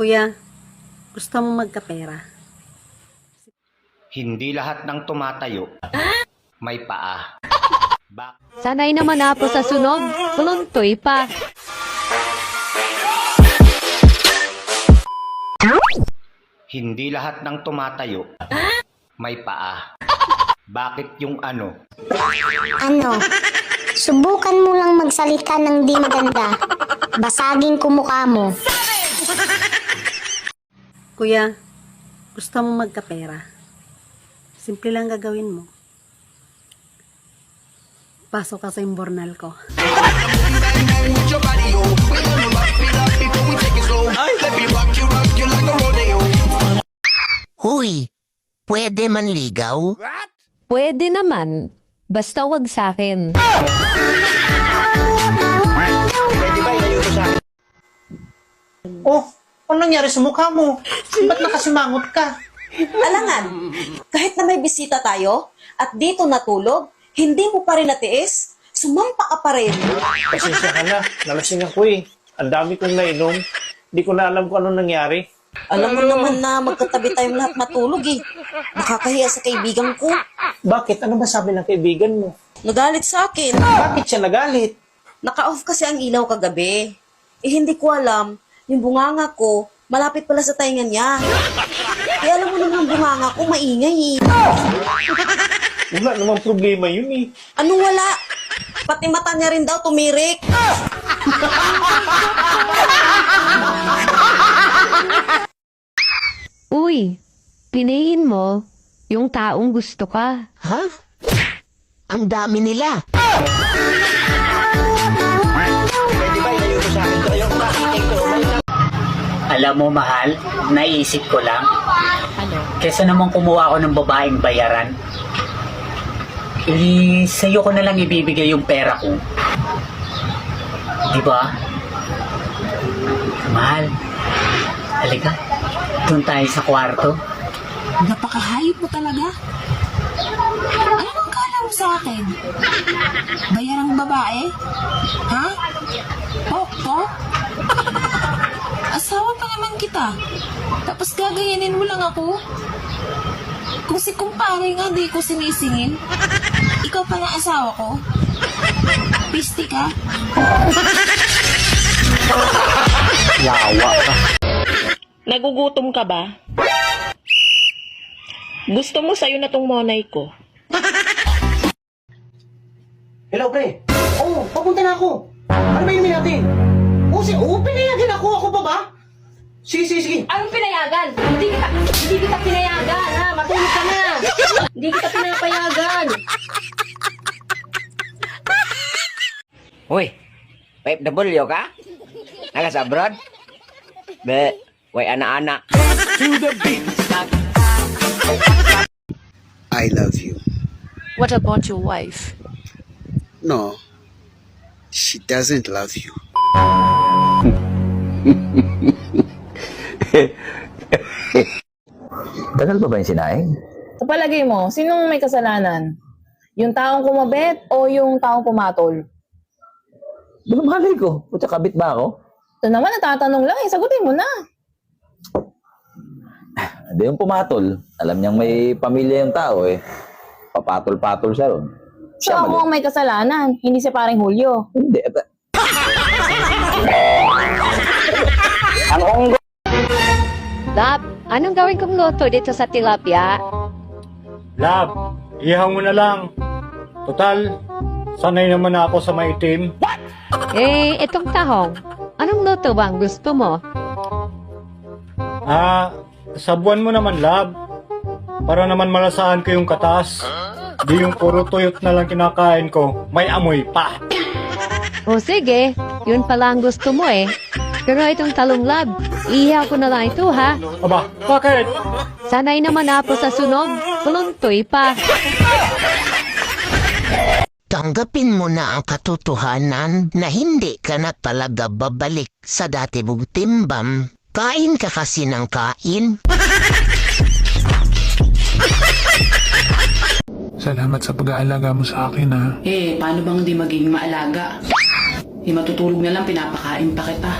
Kuya, gusto mo magkapera? Hindi lahat ng tumatayo may paa. Bak Sanay naman ako sa sunog, tuluntoy pa. hindi lahat ng tumatayo may paa. Bakit yung ano? Ano? Subukan mo lang magsalita ng di maganda. Basagin ko mukha mo. Kuya, gusto mo magkapera? Simple lang gagawin mo. Pasok ka sa imbornal ko. Huy, pwede man ligaw? Pwede naman, basta wag sa akin. Oh, ano nangyari sa mukha mo? Ba't nakasimangot ka? Alangan, kahit na may bisita tayo at dito natulog, hindi mo pa rin natiis, sumampa ka pa rin. Pasensya ka na, nalasing ako eh. Ang dami kong nainom. Hindi ko na alam kung ano nangyari. Alam mo naman na magkatabi tayong lahat matulog eh. Nakakahiya sa kaibigan ko. Bakit? Ano ba sabi ng kaibigan mo? Nagalit sa akin. Bakit siya nagalit? Naka-off kasi ang ilaw kagabi. Eh hindi ko alam, yung bunganga ko, malapit pala sa tainga niya. Eh alam mo naman ang bunganga ko, maingay eh. Wala namang problema yun eh. Anong wala? Pati mata niya rin daw tumirik. Uy, pinayin mo yung taong gusto ka. Ha? Ang dami nila. Alam mo, mahal, naisip ko lang. Kesa naman kumuha ako ng babaeng bayaran, eh, sa'yo ko na lang ibibigay yung pera ko. Di ba? Mahal, halika, doon tayo sa kwarto. Napakahayop mo talaga. Ano ang kala mo sa akin? Bayarang babae? Ha? Pok, pok? Asawa pa naman kita. Tapos gagayanin mo lang ako? Kung si kumpare nga di ko sinisingin, ikaw pa na asawa ko? Pisti ka? Nagugutom ka ba? Gusto mo sa'yo na tong monay ko? Hello, pre. Oo, oh, papunta na ako. Ano ba inumin natin? Oo, si Oo, pinayagan ako. Ako pa ba? Sige, sige, sige. Anong pinayagan? Hindi kita, hindi kita pinayagan, ha? Matulog ka na. Hindi kita pinapayagan. Uy, PFW ka? Naga sa abroad? Be, way anak-anak. I love you. What about your wife? No, she doesn't love you. Tagal pa ba yung sinaing? Sa palagay mo, sinong may kasalanan? Yung taong kumabit o yung taong pumatol? Ano malay ko? Puta, kabit ba ako? Ito naman, natatanong lang eh. Sagutin mo na. Hindi yung pumatol. Alam niyang may pamilya yung tao eh. Papatol-patol siya ron. So ako ang may kasalanan, hindi si paring Julio. Hindi. ata- Lab, anong gawin kong luto dito sa tilapia? Lab, ihaw mo na lang. Total, sanay naman ako sa maitim. Eh, itong tahong. Anong luto bang gusto mo? Ah, sabuan mo naman, Lab. Para naman malasahan ko yung katas. Di yung puro tuyot na lang kinakain ko. May amoy pa. O sige, yun pala ang gusto mo eh. Pero itong talong lab, ihaw ko na lang ito ha. Aba, bakit? Sanay naman ako sa sunog, tuluntoy pa. Tanggapin mo na ang katotohanan na hindi ka na talaga babalik sa dati mong timbang. Kain ka kasi ng kain. Salamat sa pag-aalaga mo sa akin ha. Eh, paano bang hindi maging maalaga? Di matutulog na lang, pinapakain pa kita.